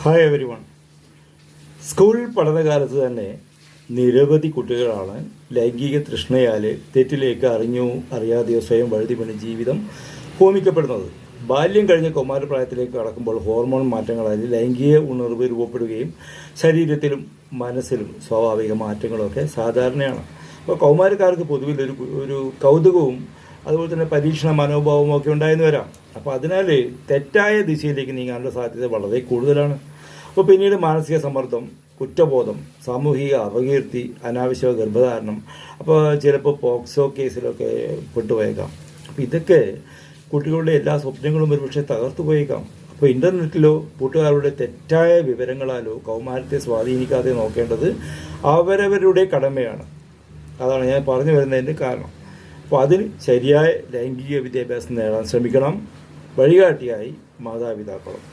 Hi every one school പഠനകാലത്ത് തന്നെ നിരവധി കുട്ടികളാണ് ലൈംഗിക തൃഷ്ണയാൽ തെറ്റിലേക്ക് അറിഞ്ഞോ അറിയാതെയോ സ്വയം വഴുതി പണി ജീവിതം ഹോമിക്കപ്പെടുന്നത് ബാല്യം കഴിഞ്ഞ കൗമാരപ്രായത്തിലേക്ക് കടക്കുമ്പോൾ ഹോർമോൺ മാറ്റങ്ങളാൽ ലൈംഗിക ഉണർവ് രൂപപ്പെടുകയും ശരീരത്തിലും മനസ്സിലും സ്വാഭാവിക മാറ്റങ്ങളൊക്കെ സാധാരണയാണ്. അപ്പോൾ കൗമാരക്കാർക്ക് പൊതുവിൽ ഒരു ഒരു കൗതുകവും അതുപോലെ തന്നെ പരീക്ഷണ മനോഭാവവും ഒക്കെ ഉണ്ടായെന്ന് വരാം അപ്പോൾ അതിനാൽ തെറ്റായ ദിശയിലേക്ക് നീങ്ങാനുള്ള സാധ്യത വളരെ കൂടുതലാണ്. അപ്പോൾ പിന്നീട് മാനസിക സമ്മർദ്ദം കുറ്റബോധം സാമൂഹിക അപകീർത്തി അനാവശ്യ ഗർഭധാരണം അപ്പോൾ ചിലപ്പോൾ പോക്സോ കേസിലൊക്കെ പെട്ടുപോയേക്കാം. അപ്പോൾ ഇതൊക്കെ കുട്ടികളുടെ എല്ലാ സ്വപ്നങ്ങളും ഒരുപക്ഷെ തകർത്തു പോയേക്കാം. അപ്പോൾ ഇന്റർനെറ്റിലോ കൂട്ടുകാരുടെ തെറ്റായ വിവരങ്ങളാലോ കൗമാരത്തെ സ്വാധീനിക്കാതെ നോക്കേണ്ടത് അവരവരുടെ കടമയാണ്. അതാണ് ഞാൻ പറഞ്ഞു വരുന്നതിന്റെ കാരണം. അപ്പോൾ അതിന് ശരിയായ ലൈംഗിക വിദ്യാഭ്യാസം നേടാൻ ശ്രമിക്കണം. വഴികാട്ടിയായി മാതാപിതാക്കളും